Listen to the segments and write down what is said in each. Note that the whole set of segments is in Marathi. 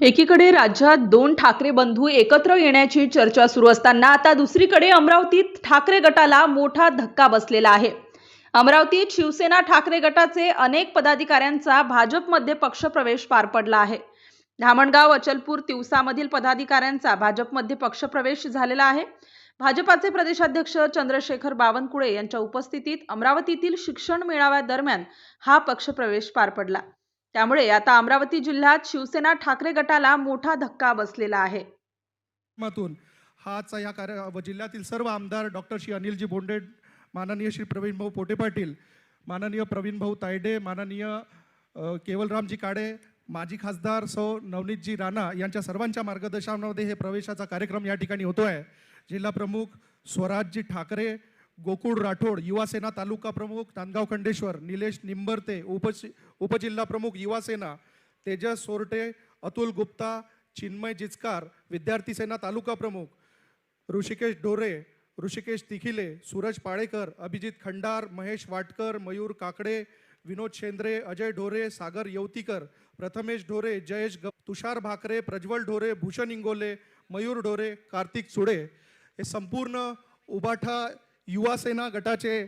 एकीकडे राज्यात दोन ठाकरे बंधू एकत्र येण्याची चर्चा सुरू असताना आता दुसरीकडे अमरावतीत ठाकरे गटाला मोठा धक्का बसलेला आहे. अमरावतीत शिवसेना ठाकरे गटाचे अनेक पदाधिकाऱ्यांचा भाजपमध्ये पक्षप्रवेश पार पडला आहे. धामणगाव अचलपूर तिवसामधील पदाधिकाऱ्यांचा भाजपमध्ये पक्षप्रवेश झालेला आहे. भाजपाचे प्रदेशाध्यक्ष चंद्रशेखर बावनकुळे यांच्या उपस्थितीत अमरावतीतील शिक्षण मेळाव्यादरम्यान हा पक्षप्रवेश पार पडला. त्यामुळे आता अमरावती जिल्ह्यात शिवसेना ठाकरे गटाला मोठा धक्का बसलेला आहे. माध्यमातून या कार्य जिल्ह्यातील सर्व आमदार डॉक्टर श्री अनिलजी बोंडे माननीय श्री प्रवीण भाऊ पोटे पाटील माननीय प्रवीण भाऊ तायडे माननीय केवलरामजी काडे माजी खासदार सौ नवनीतजी राणा यांच्या सर्वांच्या मार्गदर्शनामध्ये हे प्रवेशाचा कार्यक्रम या ठिकाणी होतो आहे जिल्हा प्रमुख स्वराजजी ठाकरे गोकुळ राठोड युवासेना तालुका प्रमुख नांदगाव खंडेश्वर निलेश निंबरते उप उपजिल्हा प्रमुख युवासेना तेजस सोरटे अतुल गुप्ता चिन्मय जिचकार विद्यार्थी सेना तालुका प्रमुख ऋषिकेश ढोरे ऋषिकेश तिखिले सूरज पाळेकर अभिजित खंडार महेश वाटकर मयूर काकडे विनोद शेंद्रे अजय ढोरे सागर येवतीकर प्रथमेश ढोरे जयेश ग तुषार भाकरे प्रज्वल ढोरे भूषण इंगोले मयूर ढोरे कार्तिक चुडे हे संपूर्ण उबाठा युवा सेना गटाचे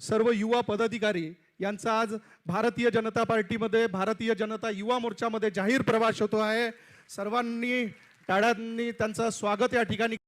सर्व युवा पदाधिकारी यांचा आज भारतीय जनता पार्टीमध्ये भारतीय जनता युवा मोर्चामध्ये जाहीर प्रवास होतो आहे. सर्वांनी टाळ्यांनी त्यांचं स्वागत या ठिकाणी